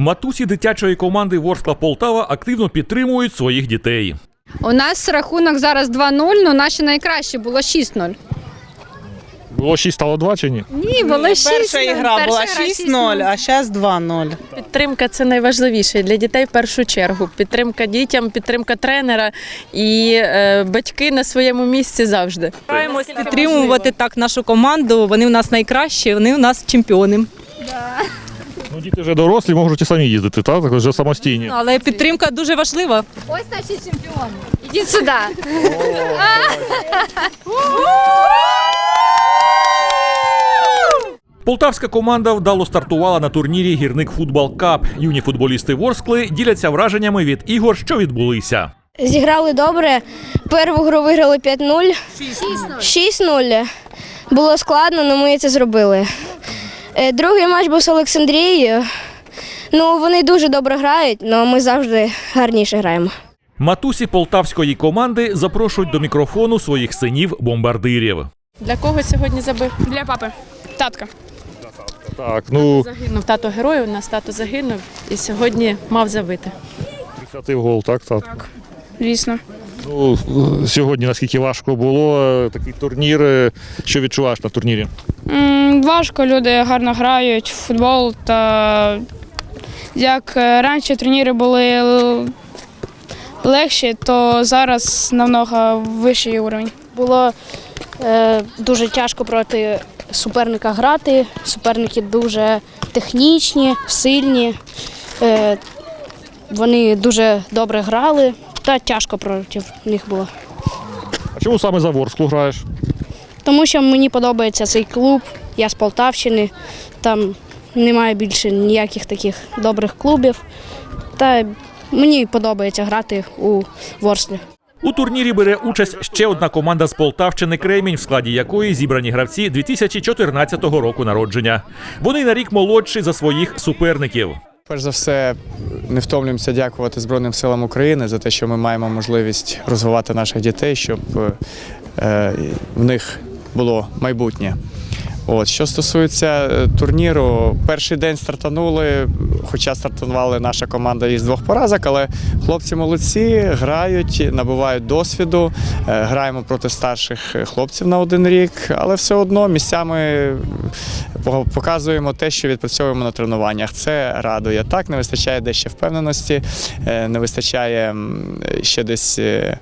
Матусі дитячої команди Ворскла Полтава активно підтримують своїх дітей. У нас рахунок зараз 2-0, але наші найкраще було 6-0. Було 6, стало 2 чи ні? Ні, було 6-0. Перша ігра була Перша 6-0, а зараз 2-0. Підтримка це найважливіше для дітей в першу чергу. Підтримка дітям, підтримка тренера і е, батьки на своєму місці завжди. Стараємось підтримувати так нашу команду. Вони в нас найкращі, вони в нас чемпіони. Ну, діти вже дорослі, можуть і самі їздити, так? Так, Вже самостійні. Але підтримка дуже важлива. Ось наші чемпіони. Ідіть сюди. Полтавська команда вдало стартувала на турнірі Гірник Футбол Кап. Юні футболісти Ворскли діляться враженнями від ігор, що відбулися. Зіграли добре. Перву гру виграли 5-0. 6-0. Було складно, але ми це зробили. Е, Другий матч був з Олександрією. Ну, вони дуже добре грають, але ми завжди гарніше граємо. Матусі полтавської команди запрошують до мікрофону своїх синів-бомбардирів. Для кого сьогодні забив? Для папи. Татка. Так, ну, Загинув тато герой, у нас тато загинув і сьогодні мав забити. 10 гол, так? так. Звісно. Ну, сьогодні наскільки важко було такий турнір. е, Що відчуваєш на турнірі? Важко, люди гарно грають в футбол. Та як е, раніше турніри були легші, то зараз намного вищий уровень. Було е, дуже тяжко проти суперника грати. Суперники дуже технічні, сильні. Е, вони дуже добре грали, та тяжко проти них було. А чому саме за Ворсклу граєш? Тому що мені подобається цей клуб, я з Полтавщини, там немає більше ніяких таких добрих клубів. Та мені подобається грати у Ворслі. У турнірі бере участь ще одна команда з Полтавщини Кремінь, в складі якої зібрані гравці 2014 року народження. Вони на рік молодші за своїх суперників. Перш за все, не втомлюємося дякувати Збройним силам України за те, що ми маємо можливість розвивати наших дітей, щоб е, в них було майбутнє. От що стосується е, турніру, перший день стартанули, хоча стартували наша команда із двох поразок, але хлопці молодці, грають, набувають досвіду. е, Граємо проти старших хлопців на один рік, але все одно місцями показуємо те, що відпрацьовуємо на тренуваннях. Це радує. Так, не вистачає дещо впевненості, е, не вистачає ще десь е,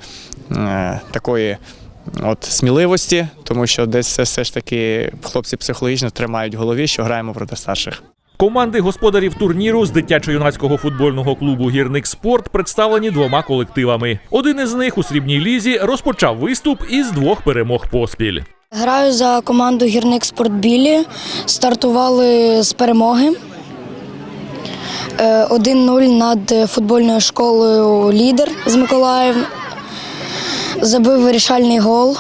е, такої. От сміливості, тому що десь це все ж таки хлопці психологічно тримають в голові, що граємо проти старших. Команди господарів турніру з дитячо-юнацького футбольного клубу Гірник Спорт представлені двома колективами. Один із них у срібній лізі розпочав виступ із двох перемог поспіль. Граю за команду Гірник Спортбілі. Стартували з перемоги. Е, 1-0 над футбольною школою Лідер з Миколаїв. Забив вирішальний гол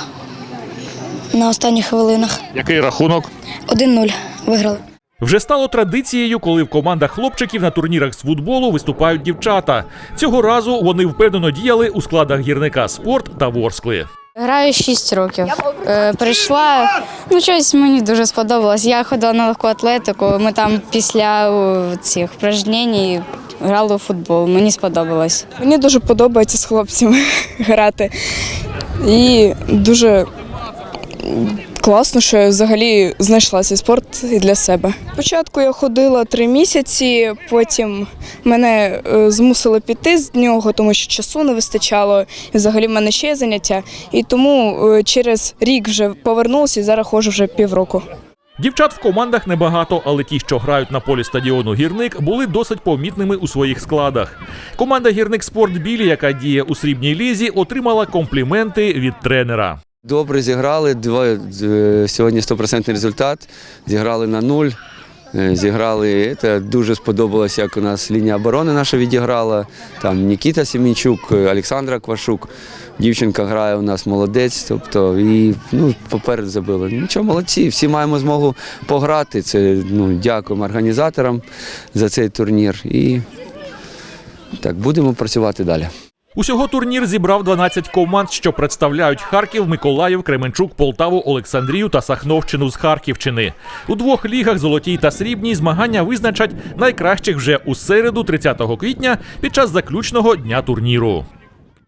на останніх хвилинах. Який рахунок? 1-0 виграли. Вже стало традицією, коли в командах хлопчиків на турнірах з футболу виступають дівчата. Цього разу вони впевнено діяли у складах гірника спорт та ворскли. Граю 6 років. Е, прийшла, ну щось мені дуже сподобалось. Я ходила на легку атлетику. Ми там після цих упражнень грали у футбол. Мені сподобалось. Мені дуже подобається з хлопцями грати. І дуже класно, що я взагалі знайшла цей спорт і для себе. Спочатку я ходила три місяці, потім мене е, змусили піти з нього, тому що часу не вистачало. І взагалі в мене ще є заняття. І тому е, через рік вже повернулася і зараз ходжу вже півроку. Дівчат в командах небагато, але ті, що грають на полі стадіону Гірник, були досить помітними у своїх складах. Команда Гірник Спорт Білі, яка діє у срібній лізі, отримала компліменти від тренера. Добре зіграли. Е, сьогодні 100% результат. Зіграли на нуль. Е, Зіграли, це дуже сподобалося, як у нас лінія оборони наша відіграла. Там Нікіта Семінчук, е, Олександра Квашук. Дівчинка грає у нас молодець. Тобто, і ну, попереду забили. Нічого, молодці, всі маємо змогу пограти. Це ну, дякуємо організаторам за цей турнір. І так, будемо працювати далі. Усього турнір зібрав 12 команд, що представляють Харків, Миколаїв, Кременчук, Полтаву, Олександрію та Сахновщину з Харківщини. У двох лігах золотій та срібній змагання визначать найкращих вже у середу, 30 квітня, під час заключного дня турніру.